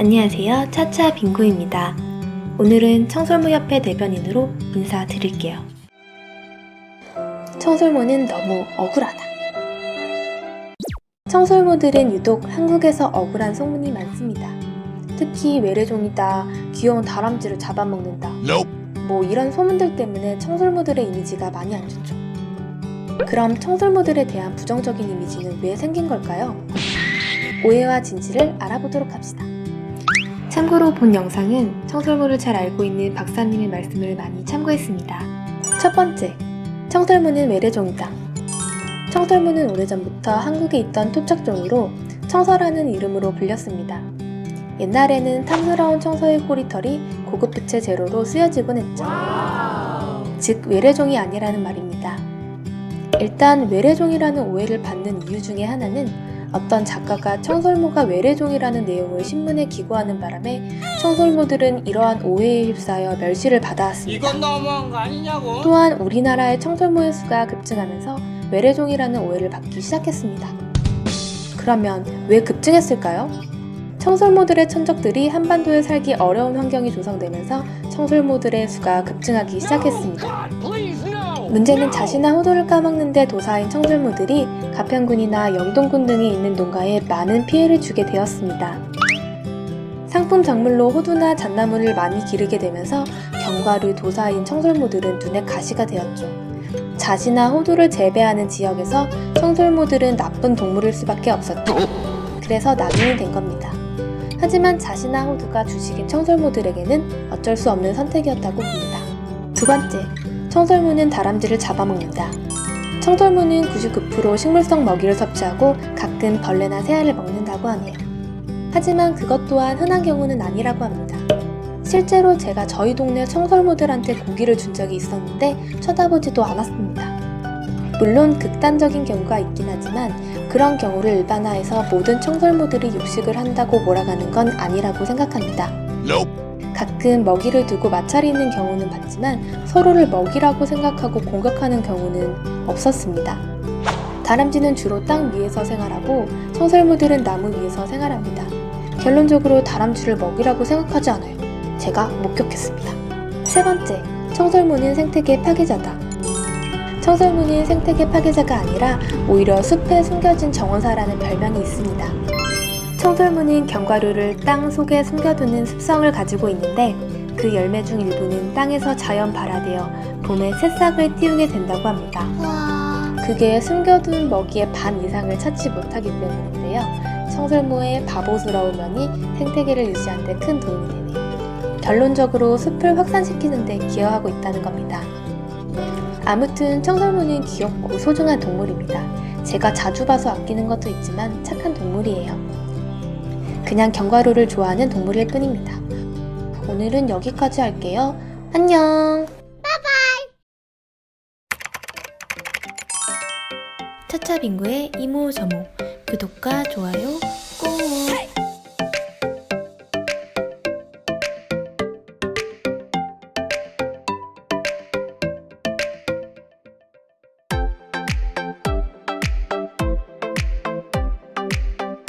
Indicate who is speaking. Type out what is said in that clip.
Speaker 1: 안녕하세요. 차차 빙고입니다. 오늘은 청설모협회 대변인으로 인사드릴게요. 청설모는 너무 억울하다. 청설모들은 유독 한국에서 억울한 소문이 많습니다. 특히 외래종이다, 귀여운 다람쥐를 잡아먹는다. 뭐 이런 소문들 때문에 청설모들의 이미지가 많이 안 좋죠. 그럼 청설모들에 대한 부정적인 이미지는 왜 생긴 걸까요? 오해와 진실을 알아보도록 합시다. 참고로 본 영상은 청설모를 잘 알고 있는 박사님의 말씀을 많이 참고했습니다. 첫 번째, 청설모는 외래종이다. 청설모는 오래전부터 한국에 있던 토착종으로 청설하는 이름으로 불렸습니다. 옛날에는 탐스러운 청서의 꼬리털이 고급 부채 재료로 쓰여지곤 했죠. 즉 외래종이 아니라는 말입니다. 일단 외래종이라는 오해를 받는 이유 중에 하나는 어떤 작가가 청설모가 외래종이라는 내용을 신문에 기고하는 바람에 청설모들은 이러한 오해에 휩싸여 멸시를 받아왔습니다.
Speaker 2: 이건 너무한 거 아니냐고?
Speaker 1: 또한 우리나라의 청설모의 수가 급증하면서 외래종이라는 오해를 받기 시작했습니다. 그러면 왜 급증했을까요? 청설모들의 천적들이 한반도에 살기 어려운 환경이 조성되면서 청설모들의 수가 급증하기 시작했습니다. 문제는 자신의 호도를 까먹는데 도사인 청설모들이 가평군이나 영동군 등이 있는 농가에 많은 피해를 주게 되었습니다. 상품 작물로 호두나 잣나무를 많이 기르게 되면서 경과류 도사인 청설모들은 눈에 가시가 되었죠. 잣이나 호두를 재배하는 지역에서 청설모들은 나쁜 동물일 수밖에 없었죠. 그래서 낙인이 된 겁니다. 하지만 잣이나 호두가 주식인 청설모들에게는 어쩔 수 없는 선택이었다고 봅니다. 두 번째, 청설모는 다람쥐를 잡아먹는다. 청설모는 99% 식물성 먹이를 섭취하고 가끔 벌레나 새알을 먹는다고 하네요. 하지만 그것 또한 흔한 경우는 아니라고 합니다. 실제로 제가 저희 동네 청설모들한테 고기를 준 적이 있었는데 쳐다보지도 않았습니다. 물론 극단적인 경우가 있긴 하지만 그런 경우를 일반화해서 모든 청설모들이 육식을 한다고 몰아가는 건 아니라고 생각합니다.
Speaker 3: Nope.
Speaker 1: 가끔 먹이를 두고 마찰이 있는 경우는 봤지만 서로를 먹이라고 생각하고 공격하는 경우는 없었습니다. 다람쥐는 주로 땅 위에서 생활하고 청설모들은 나무 위에서 생활합니다. 결론적으로 다람쥐를 먹이라고 생각하지 않아요. 제가 목격했습니다. 세 번째, 청설모는 생태계 파괴자다. 청설모는 생태계 파괴자가 아니라 오히려 숲에 숨겨진 정원사라는 별명이 있습니다. 청설모는 견과류를 땅 속에 숨겨두는 습성을 가지고 있는데 그 열매 중 일부는 땅에서 자연 발화되어 봄에 새싹을 띄우게 된다고 합니다. 그게 숨겨둔 먹이의 반 이상을 찾지 못하기 때문인데요. 청설모의 바보스러운 면이 생태계를 유지하는 데 큰 도움이 되네요. 결론적으로 숲을 확산시키는 데 기여하고 있다는 겁니다. 아무튼 청설모는 귀엽고 소중한 동물입니다. 제가 자주 봐서 아끼는 것도 있지만 착한 동물이에요. 그냥 견과류를 좋아하는 동물일 뿐입니다. 오늘은 여기까지 할게요. 안녕! 차차빙구의 이모저모 구독과 좋아요 꾹!